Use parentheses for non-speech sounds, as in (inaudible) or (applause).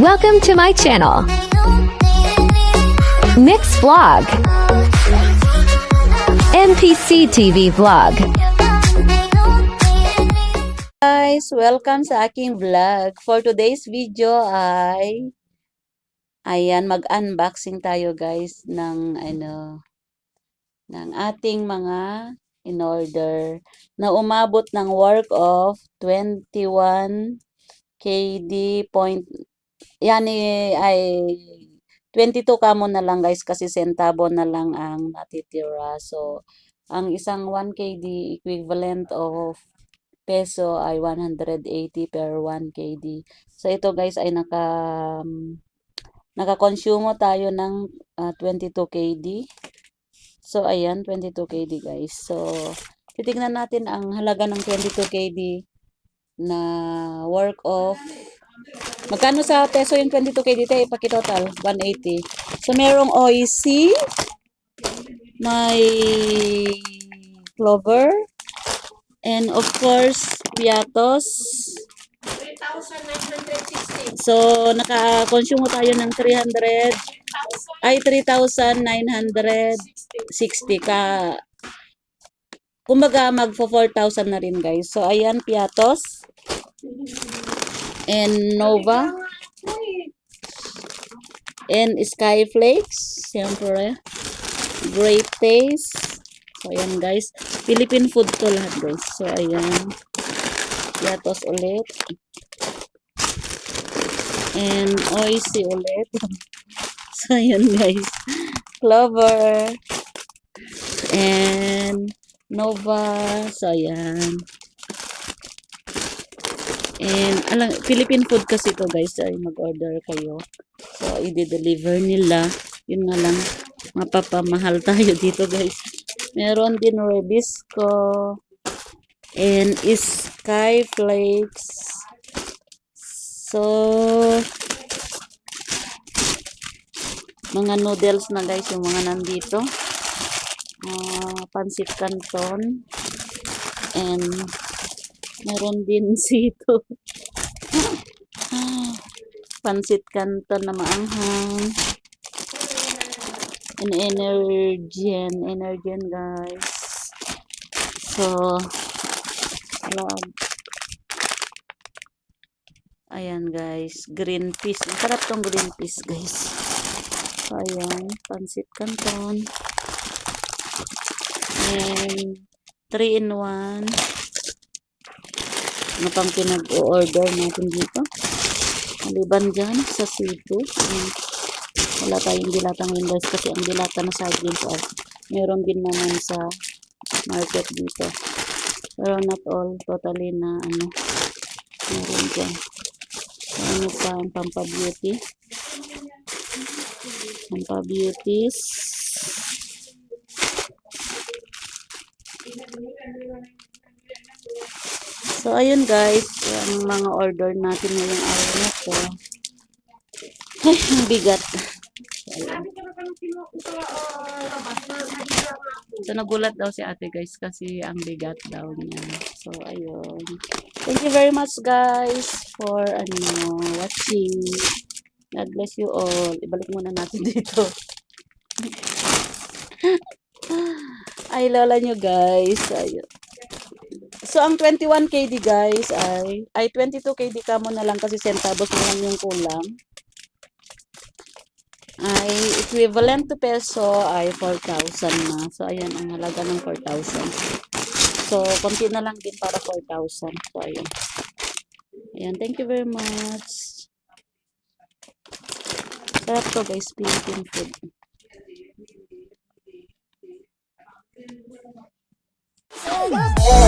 Welcome to my channel. Mix Vlog. MPC TV Vlog. guys! Welcome sa aking vlog. For today's video ay ayan, mag-unboxing tayo guys ng ano ng ating mga in order na umabot ng work of 21 KD point yan eh, ay 22 kamo na lang guys kasi centavo na lang ang natitira. So, ang isang 1 KD equivalent of peso ay 180 per 1 KD. So ito guys ay naka um, nakakonsumo tayo ng ah, 22 KD. So ayan 22 KD guys. So titingnan natin ang halaga ng 22 KD na work of Magkano sa peso yung 22 KD tayo ipakitotal 180. So merong OEC may clover And of course, piatos. 3,960. So, naka-consume tayo ng 300, ay 3,960 ka. Kumbaga, magfo 4,000 na rin guys. So, ayan, piatos. And Nova. And Skyflakes. Siyempre. Great Taste. So, ayan guys. Philippine food to lahat guys. So, ayan. Piatos ulit. And oisi ulit. (laughs) so, ayan guys. Clover. And Nova. So, ayan. And, alam, Philippine food kasi to guys. Ay, mag-order kayo. So, i-deliver nila. Yun nga lang, mapapamahal (laughs) tayo dito guys. Meron din Rebisco. And Skyflakes. So, mga noodles na guys yung mga nandito. Ah, pansit canton. And meron din (laughs) sito. Pansit canton na maanghang. And Energien. Energien guys. So, log. Ayan guys. Green peas. Masarap tong green peas guys. So, ayan. Pansit canton. And 3 in 1. Ano pang pinag-order natin dito? Maliban dyan sa. Ayan. Wala tayong dilatang yun guys kasi ang dilata na sardines ay meron din naman sa market dito. Pero not all totally na ano meron dyan. Ano pa ang pampa-beauty? Pampa-beauties. So, ayun guys. Ang mga order natin ngayong araw na to. Ay, ang bigat. Ako. So, nagulat daw si ate guys kasi ang bigat daw niya. So, ayun. Thank you very much guys for ano, watching. God bless you all. Ibalik muna natin (laughs) dito. ay, lola nyo guys. Ayun. So, ang 21 KD guys ay, ay 22 KD ka mo na lang kasi centavos na lang yung kulang. Ay equivalent to peso ay 4,000 na. So, ayan ang halaga ng 4,000. So, konti na lang din para 4,000. So, ayan. Ayan, thank you very much. Sarap to guys, Philippine food. So,